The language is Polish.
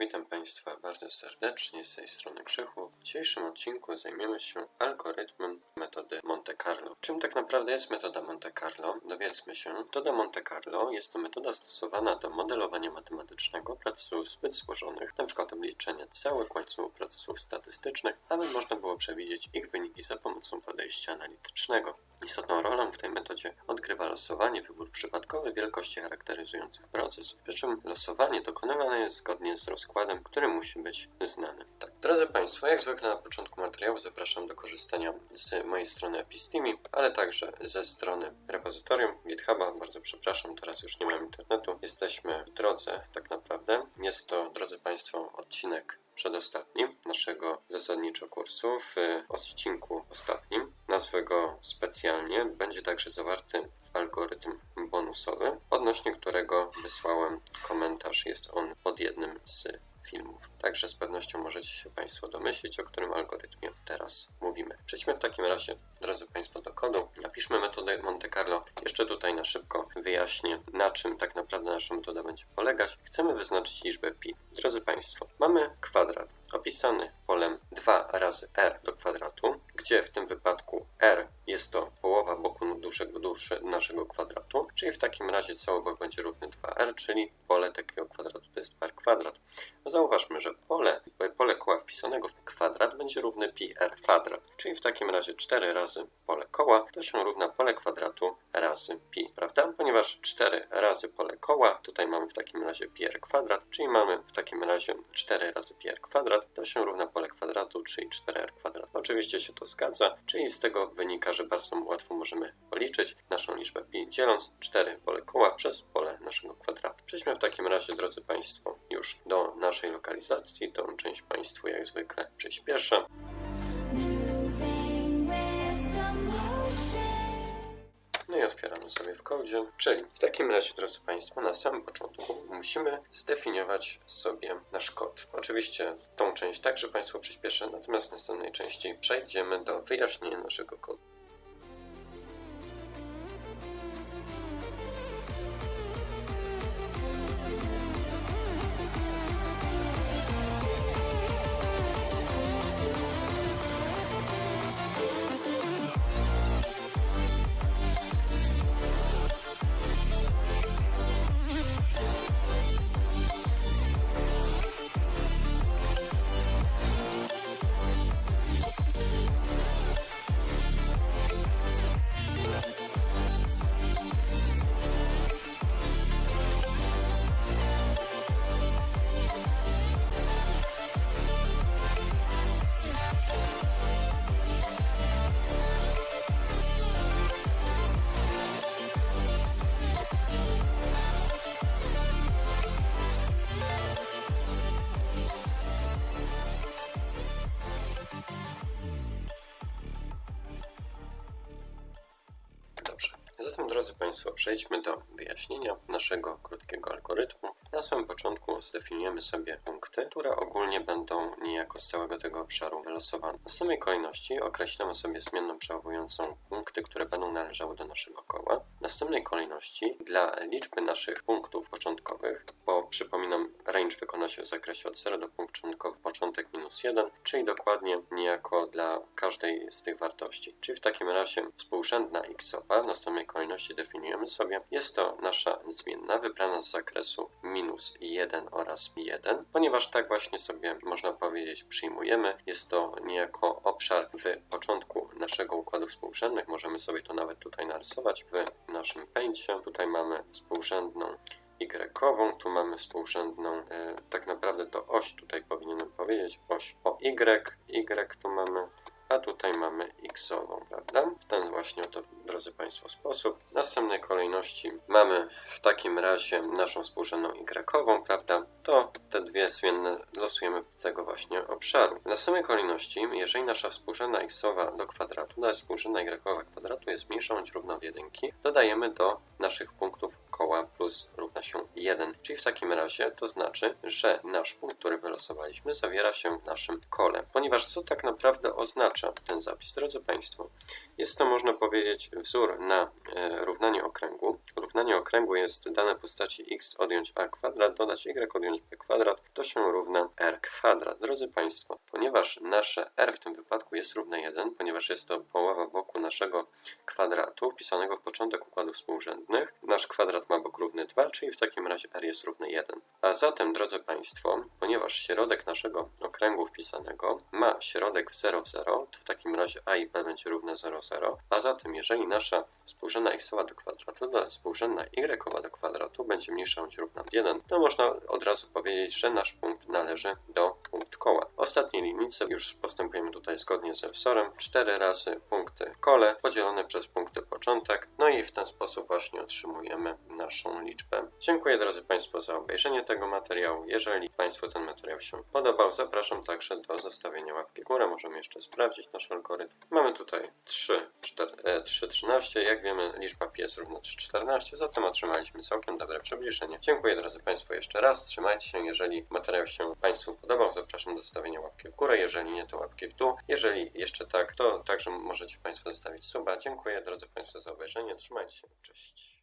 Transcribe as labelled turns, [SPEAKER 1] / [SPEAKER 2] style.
[SPEAKER 1] Witam Państwa bardzo serdecznie z tej strony Krzychu. W dzisiejszym odcinku zajmiemy się algorytmem metody Monte Carlo. Czym tak naprawdę jest metoda Monte Carlo? Dowiedzmy się. Metoda Monte Carlo jest to metoda stosowana do modelowania matematycznego procesów zbyt złożonych, np. obliczenia całych łańcuchów procesów statystycznych, aby można było przewidzieć ich wyniki za pomocą podejścia analitycznego. Istotną rolę w tej metodzie odgrywa losowanie, wybór przypadkowy wielkości charakteryzujących proces, przy czym losowanie dokonywane jest zgodnie z rozkładem, który musi być znany. Tak, drodzy Państwo, jak zwykle na początku materiału zapraszam do korzystania z mojej strony Epistimi, ale także ze strony repozytorium GitHuba. Bardzo przepraszam, teraz już nie mam internetu. Jesteśmy w drodze tak naprawdę. Jest to, drodzy Państwo, odcinek przedostatni naszego zasadniczo kursu. W odcinku ostatnim, nazwę go specjalnie, będzie także zawarty algorytm bonusowy, odnośnie którego wysłałem komentarz. Jest on pod jednym z filmów. Także z pewnością możecie się Państwo domyślić, o którym algorytmie teraz mówimy. Przejdźmy w takim razie, drodzy Państwo, do kodu. Napiszmy metodę Monte Carlo. Jeszcze tutaj na szybko wyjaśnię, na czym tak naprawdę nasza metoda będzie polegać. Chcemy wyznaczyć liczbę pi. Drodzy Państwo, mamy kwadrat opisany polem 2 razy r do kwadratu, gdzie w tym wypadku r jest to połowa boku dużego, duszy naszego kwadratu, czyli w takim razie cały bok będzie równy 2r, czyli pole takiego kwadratu to jest 2r kwadrat. Zauważmy, że pole, pole koła wpisanego w kwadrat będzie równe pi r kwadrat, czyli w takim razie 4 razy pole koła to się równa pole kwadratu razy pi, prawda? Ponieważ 4 razy pole koła, tutaj mamy w takim razie pi r kwadrat, czyli mamy w takim razie 4 razy pi r kwadrat, to się równa pole kwadratu, czyli 4r kwadrat. Oczywiście się to zgadza, czyli z tego wynika, że bardzo łatwo możemy policzyć naszą liczbę pi, dzieląc 4 pole koła przez pole naszego kwadratu. Przejdźmy w takim razie, drodzy Państwo, już do naszej lokalizacji. Tą część Państwu jak zwykle przyspieszę. No i otwieramy sobie w kodzie. Czyli w takim razie, drodzy Państwo, na samym początku musimy zdefiniować sobie nasz kod. Oczywiście tą część także Państwu przyspieszę, natomiast w następnej części przejdziemy do wyjaśnienia naszego kodu. Drodzy Państwo, przejdźmy do wyjaśnienia naszego krótkiego algorytmu. Na samym początku zdefiniujemy sobie punkty, które ogólnie będą niejako z całego tego obszaru wylosowane. W następnej kolejności określamy sobie zmienną przechowującą punkty, które będą należały do naszego koła. W następnej kolejności dla liczby naszych punktów początkowych, bo przypominam, range wykona się w zakresie od 0 do początkowy początek minus 1, czyli dokładnie niejako dla każdej z tych wartości. Czyli w takim razie współrzędna xowa w następnej kolejności definiujemy sobie. Jest to nasza zmienna wybrana z zakresu minus 1 oraz 1, ponieważ tak właśnie sobie można powiedzieć przyjmujemy. Jest to niejako obszar w początku naszego układu współrzędnych. Możemy sobie to nawet tutaj narysować w naszym pęcie. Tutaj mamy współrzędną y, tu mamy współrzędną, e, tak naprawdę to oś tutaj powinienem powiedzieć, oś o y, y tu mamy, a tutaj mamy x-ową, prawda? W ten właśnie oto, drodzy Państwo, sposób. W następnej kolejności mamy w takim razie naszą współrzędną y, prawda? To te dwie zmienne losujemy z tego właśnie obszaru. W następnej kolejności, jeżeli nasza współrzędna x-owa do kwadratu, daje współrzędna y kwadratu jest mniejsza bądź równa od jedynki, dodajemy do naszych punktów koła plus równa się 1. Czyli w takim razie to znaczy, że nasz punkt, który wylosowaliśmy, zawiera się w naszym kole. Ponieważ co tak naprawdę oznacza ten zapis? Drodzy Państwo, jest to można powiedzieć wzór na e, równanie okręgu. równanie okręgu jest dane postaci x odjąć a kwadrat, dodać y odjąć b kwadrat, to się równa r kwadrat. Drodzy Państwo, ponieważ nasze r w tym wypadku jest równe 1, ponieważ jest to połowa naszego kwadratu wpisanego w początek układów współrzędnych, nasz kwadrat ma bok równy 2, czyli w takim razie r jest równy 1. A zatem, drodzy Państwo, ponieważ środek naszego okręgu wpisanego ma środek w 0 w 0, to w takim razie a i b będzie równe 0, 0, a zatem jeżeli nasza współrzędna x do kwadratu dodać współrzędna y do kwadratu będzie mniejsza bądź równa od 1, to można od razu powiedzieć, że nasz punkt należy do punkt koła. Ostatniej linijce już postępujemy tutaj zgodnie ze wzorem. 4 razy punkty kole podzielone przez punkty początek. No i w ten sposób właśnie otrzymujemy naszą liczbę. Dziękuję drodzy Państwo za obejrzenie tego materiału. Jeżeli Państwu ten materiał się podobał, zapraszam także do zostawienia łapki w górę. Możemy jeszcze sprawdzić nasz algorytm. Mamy tutaj 3, 4, e, 3 13. Jak wiemy, liczba pi jest równa 3, 14, zatem otrzymaliśmy całkiem dobre przybliżenie. Dziękuję drodzy Państwo jeszcze raz. Trzymajcie się. Jeżeli materiał się Państwu podobał, zapraszam do zostawienia łapki w górę. Jeżeli nie, to łapki w dół. Jeżeli jeszcze tak, to także możecie Państwo zostawić suba. Dziękuję drodzy Państwo za obejrzenie. Trzymajcie się. Cześć.